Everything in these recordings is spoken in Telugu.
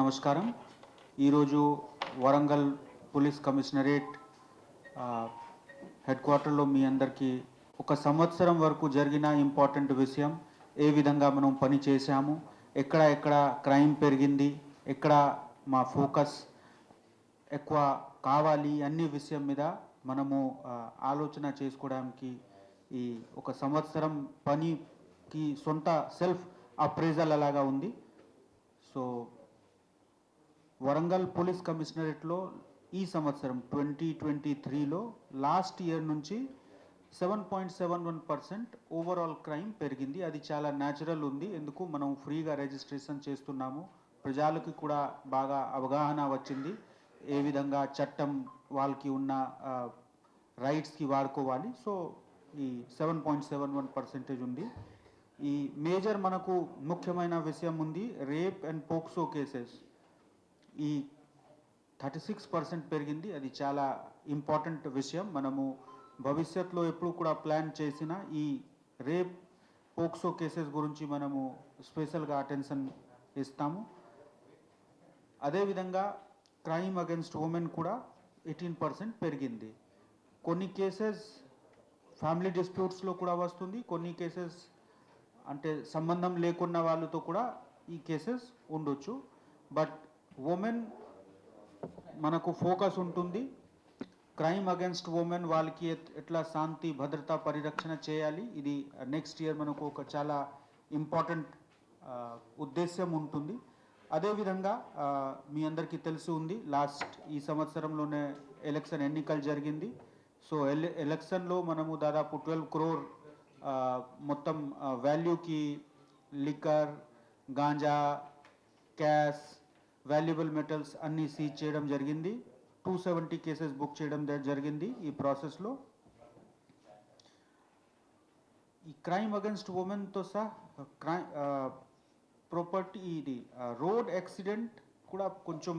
నమస్కారం. ఈరోజు వరంగల్ పోలీస్ కమిషనరేట్ హెడ్ క్వార్టర్లో మీ అందరికీ ఒక సంవత్సరం వరకు జరిగిన ఇంపార్టెంట్ విషయం ఏ విధంగా మనం పని చేశాము ఎక్కడ ఎక్కడ క్రైమ్ పెరిగింది ఎక్కడ మా ఫోకస్ ఎక్కువ కావాలి అన్ని విషయం మీద మనము ఆలోచన చేసుకోవడానికి ఈ ఒక సంవత్సరం పనికి సొంత సెల్ఫ్ అప్రైజల్ అలాగా ఉంది. సో వరంగల్ పోలీస్ కమిషనరేట్లో ఈ సంవత్సరం ట్వంటీ ట్వంటీ త్రీలో లాస్ట్ ఇయర్ నుంచి seven point seven one percent overall crime పెరిగింది. అది చాలా న్యాచురల్ ఉంది. ఎందుకు? మనం ఫ్రీగా రిజిస్ట్రేషన్ చేస్తున్నాము. ప్రజలకు కూడా బాగా అవగాహన వచ్చింది. ఏ విధంగా చట్టం వాళ్ళకి ఉన్న రైట్స్కి వాడుకోవాలి. సో ఈ seven point seven one percentage ఉంది. ఈ మేజర్ మనకు ముఖ్యమైన విషయం ఉంది. Rape and POCSO cases. ఈ థర్టీ సిక్స్ పర్సెంట్ పెరిగింది. అది చాలా ఇంపార్టెంట్ విషయం. మనము భవిష్యత్తులో ఎప్పుడు కూడా ప్లాన్ చేసిన ఈ రేప్ పోక్సో కేసెస్ గురించి మనము స్పెషల్గా అటెన్షన్ ఇస్తాము. అదేవిధంగా క్రైమ్ అగెన్స్ట్ ఉమెన్ కూడా ఎయిటీన్ పర్సెంట్ పెరిగింది. కొన్ని కేసెస్ ఫ్యామిలీ డిస్ప్యూట్స్లో కూడా వస్తుంది. కొన్ని కేసెస్ అంటే సంబంధం లేకున్న వాళ్ళతో కూడా ఈ కేసెస్ ఉండొచ్చు. బట్ ఉమెన్ మనకు ఫోకస్ ఉంటుంది. క్రైమ్ అగెన్స్ట్ ఉమెన్ వాళ్ళకి ఎట్లా శాంతి భద్రత పరిరక్షణ చేయాలి. ఇది నెక్స్ట్ ఇయర్ మనకు ఒక చాలా ఇంపార్టెంట్ ఉద్దేశ్యం ఉంటుంది. అదేవిధంగా మీ అందరికీ తెలిసి ఉంది లాస్ట్ ఈ సంవత్సరంలోనే ఎలక్షన్ ఎన్నికలు జరిగింది. సో ఎల్ ఎలక్షన్లో మనము దాదాపు ట్వెల్వ్ క్రోర్ మొత్తం వాల్యూకి liquor ganja cash valuable metals అన్నీ సీజ్ చేయడం జరిగింది. టూ సెవెంటీ కేసెస్ బుక్ చేయడం జరిగింది ఈ ప్రాసెస్లో ఈ క్రైమ్ అగెన్స్ట్ ఉమెన్తో సహా క్రైమ్ ప్రాపర్టీ ఇది రోడ్ యాక్సిడెంట్ కూడా కొంచెం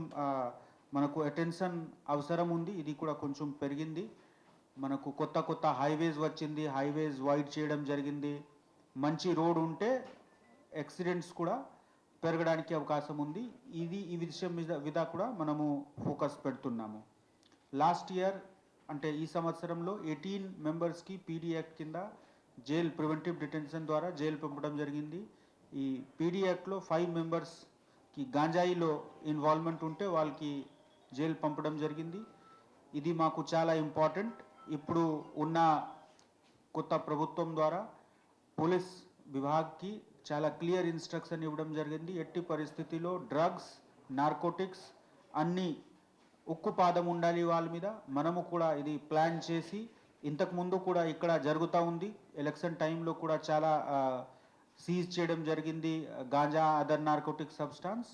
మనకు అటెన్షన్ అవసరం ఉంది. ఇది కూడా కొంచెం పెరిగింది. మనకు కొత్త కొత్త హైవేస్ వచ్చింది. హైవేస్ వైడ్ చేయడం జరిగింది. మంచి రోడ్ ఉంటే యాక్సిడెంట్స్ కూడా పెరగడానికి అవకాశం ఉంది. ఇది ఈ విషయం మీద మీద కూడా మనము ఫోకస్ పెడుతున్నాము. లాస్ట్ ఇయర్ అంటే ఈ సంవత్సరంలో ఎయిటీన్ మెంబర్స్కి పీడీ యాక్ట్ కింద జైల్ ప్రివెంటివ్ డిటెన్షన్ ద్వారా జైలు పంపడం జరిగింది. ఈ పీడీ యాక్ట్లో ఫైవ్ మెంబర్స్కి గాంజాయిలో ఇన్వాల్వ్మెంట్ ఉంటే వాళ్ళకి జైలు పంపడం జరిగింది. ఇది మాకు చాలా ఇంపార్టెంట్. ఇప్పుడు ఉన్న కొత్త ప్రభుత్వం ద్వారా పోలీస్ విభాగ్కి చాలా క్లియర్ ఇన్స్ట్రక్షన్ ఇవ్వడం జరిగింది. ఎట్టి పరిస్థితిలో డ్రగ్స్ నార్కోటిక్స్ అన్నీ ఉక్కు పాదం ఉండాలి వాళ్ళ మీద. మనము కూడా ఇది ప్లాన్ చేసి ఇంతకుముందు కూడా ఇక్కడ జరుగుతూ ఉంది. ఎలక్షన్ టైంలో కూడా చాలా సీజ్ చేయడం జరిగింది. Ganja other narcotic substance.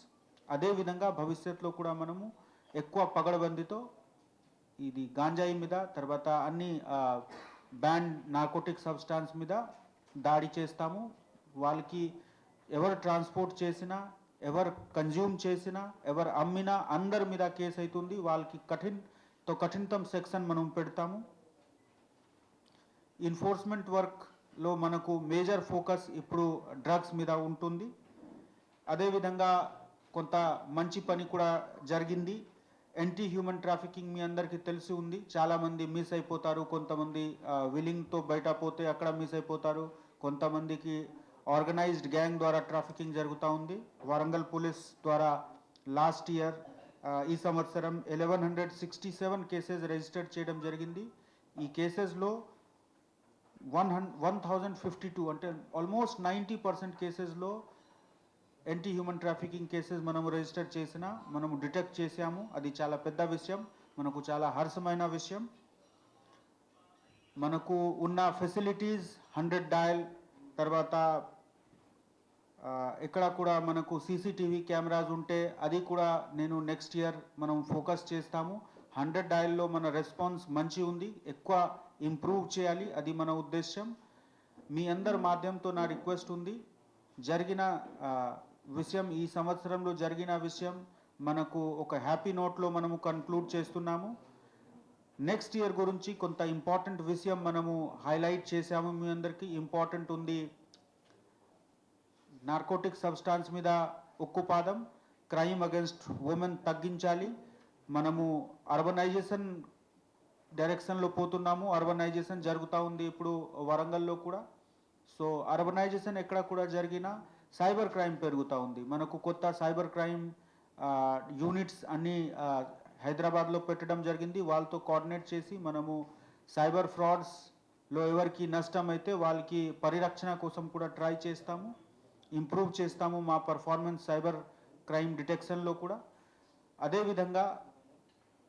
అదేవిధంగా భవిష్యత్తులో కూడా మనము ఎక్కువ పగడబందితో ఇది గాంజాయి మీద తర్వాత అన్ని బ్యాండ్ నార్కోటిక్ సబ్స్టాన్స్ మీద దాడి చేస్తాము. వాళ్ళకి ఎవరు ట్రాన్స్పోర్ట్ చేసినా ఎవరు కన్జ్యూమ్ చేసినా ఎవరు అమ్మినా అందరి మీద కేసు అవుతుంది వాళ్ళకి కఠిన్తో కఠినతం సెక్షన్ మనం పెడతాము. ఎన్ఫోర్స్మెంట్ వర్క్లో మనకు మేజర్ ఫోకస్ ఇప్పుడు డ్రగ్స్ మీద ఉంటుంది. అదేవిధంగా కొంత మంచి పని కూడా జరిగింది. యాంటీ హ్యూమన్ ట్రాఫికింగ్ మీ అందరికీ తెలిసి ఉంది. చాలామంది మిస్ అయిపోతారు. కొంతమంది విలింగ్తో బయట పోతే అక్కడ మిస్ అయిపోతారు. కొంతమందికి ఆర్గనైజ్డ్ గ్యాంగ్ ద్వారా ట్రాఫికింగ్ జరుగుతూ ఉంది. వరంగల్ పోలీస్ ద్వారా లాస్ట్ ఇయర్ ఈ సంవత్సరం eleven hundred sixty seven cases register చేయడం జరిగింది. ఈ కేసెస్లో one hundred one thousand fifty two అంటే ఆల్మోస్ట్ నైంటీ పర్సెంట్ కేసెస్లో యాంటీ హ్యూమన్ ట్రాఫికింగ్ కేసెస్ మనం రిజిస్టర్ చేసిన మనము డిటెక్ట్ చేసాము అది చాలా పెద్ద విషయం మనకు చాలా హర్షమైన విషయం. మనకు ఉన్న ఫెసిలిటీస్ హండ్రెడ్ డయల్ తర్వాత ఎక్కడ కూడా మనకు సీసీటీవీ కెమెరాస్ ఉంటే అది కూడా నేను నెక్స్ట్ ఇయర్ మనం ఫోకస్ చేస్తాము. హండ్రెడ్ డయల్లో మన రెస్పాన్స్ మంచి ఉంది. ఎక్కువ ఇంప్రూవ్ చేయాలి. అది మన ఉద్దేశం మీ అందరి మాధ్యంతో నా రిక్వెస్ట్ ఉంది. జరిగిన విషయం ఈ సంవత్సరంలో జరిగిన విషయం మనకు ఒక హ్యాపీ నోట్లో మనము కన్క్లూడ్ చేస్తున్నాము. నెక్స్ట్ ఇయర్ గురించి కొంత ఇంపార్టెంట్ విషయం మనము హైలైట్ చేసాము మీ అందరికీ. ఇంపార్టెంట్ ఉంది నార్కోటిక్ సబ్స్టాన్స్ మీద ఉక్కు పాదం. క్రైమ్ అగెన్స్ట్ ఉమెన్ తగ్గించాలి. మనము అర్బనైజేషన్ డైరెక్షన్లో పోతున్నాము. అర్బనైజేషన్ జరుగుతూ ఉంది ఇప్పుడు వరంగల్లో కూడా. సో అర్బనైజేషన్ ఎక్కడ కూడా జరిగినా సైబర్ క్రైమ్ పెరుగుతూ ఉంది. మనకు కొత్త సైబర్ క్రైమ్ యూనిట్స్ అన్నీ హైదరాబాద్లో పెట్టడం జరిగింది. వాళ్ళతో కోఆర్డినేట్ చేసి మనము సైబర్ ఫ్రాడ్స్లో ఎవరికి నష్టం అయితే వాళ్ళకి పరిరక్షణ కోసం కూడా ట్రై చేస్తాము. ఇంప్రూవ్ చేస్తాము మా పర్ఫార్మెన్స్ సైబర్ క్రైమ్ డిటెక్షన్లో కూడా. అదేవిధంగా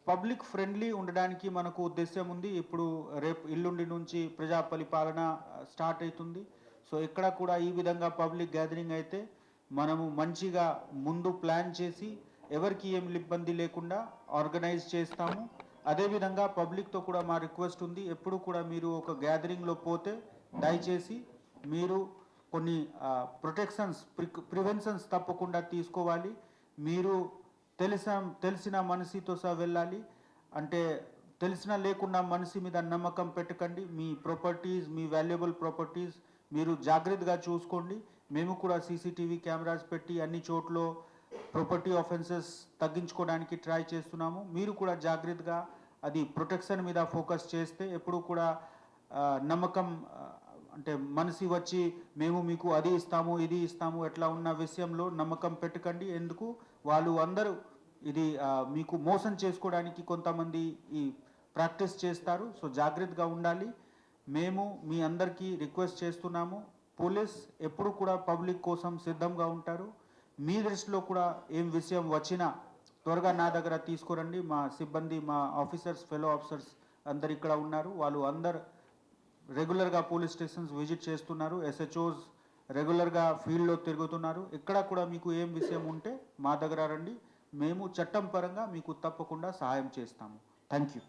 పబ్లిక్ ఫ్రెండ్లీ ఉండడానికి మనకు ఉద్దేశం ఉంది. ఇప్పుడు రేపు ఇల్లుండి నుంచి ప్రజా పరిపాలన స్టార్ట్ అవుతుంది. సో ఇక్కడ కూడా ఈ విధంగా పబ్లిక్ గ్యాదరింగ్ అయితే మనము మంచిగా ముందు ప్లాన్ చేసి ఎవరికి ఏం ఇబ్బంది లేకుండా ఆర్గనైజ్ చేస్తాము. అదేవిధంగా పబ్లిక్తో కూడా మా రిక్వెస్ట్ ఉంది. ఎప్పుడు కూడా మీరు ఒక గ్యాదరింగ్లో పోతే దయచేసి మీరు కొన్ని ప్రొటెక్షన్స్ ప్రివెన్షన్స్ తప్పకుండా తీసుకోవాలి. మీరు తెలిసిన తెలిసిన మనిషితో సహా వెళ్ళాలి. అంటే తెలిసిన లేకుండా మనిషి మీద నమ్మకం పెట్టకండి. మీ ప్రాపర్టీస్ మీ వాల్యుబుల్ ప్రాపర్టీస్ మీరు జాగ్రత్తగా చూసుకోండి. మేము కూడా సీసీటీవీ కెమెరాస్ పెట్టి అన్ని చోట్ల ప్రాపర్టీ ఆఫెన్సెస్ తగ్గించుకోవడానికి ట్రై చేస్తున్నాము. మీరు కూడా జాగ్రత్తగా అది ప్రొటెక్షన్ మీద ఫోకస్ చేస్తే ఎప్పుడు కూడా నమ్మకం అంటే మనిషి వచ్చి మేము మీకు అది ఇస్తాము ఇది ఇస్తాము ఎట్లా ఉన్న విషయంలో నమ్మకం పెట్టకండి. ఎందుకు? వాళ్ళు అందరూ ఇది మీకు మోసం చేసుకోవడానికి కొంతమంది ఈ ప్రాక్టీస్ చేస్తారు. సో జాగ్రత్తగా ఉండాలి. మేము మీ అందరికీ రిక్వెస్ట్ చేస్తున్నాము. పోలీస్ ఎప్పుడు కూడా పబ్లిక్ కోసం సిద్ధంగా ఉంటారు. మీ దృష్టిలో కూడా ఏం విషయం వచ్చినా త్వరగా నా దగ్గర తీసుకురండి. మా సిబ్బంది మా ఆఫీసర్స్ ఫెలో ఆఫీసర్స్ అందరు ఇక్కడ ఉన్నారు. వాళ్ళు అందరు రెగ్యులర్గా పోలీస్ స్టేషన్స్ విజిట్ చేస్తున్నారు. ఎస్హెచ్ఓస్ రెగ్యులర్గా ఫీల్డ్లో తిరుగుతున్నారు. ఇక్కడ కూడా మీకు ఏం విషయం ఉంటే మా దగ్గర రండి. మేము చట్టం పరంగా మీకు తప్పకుండా సహాయం చేస్తాము. Thank you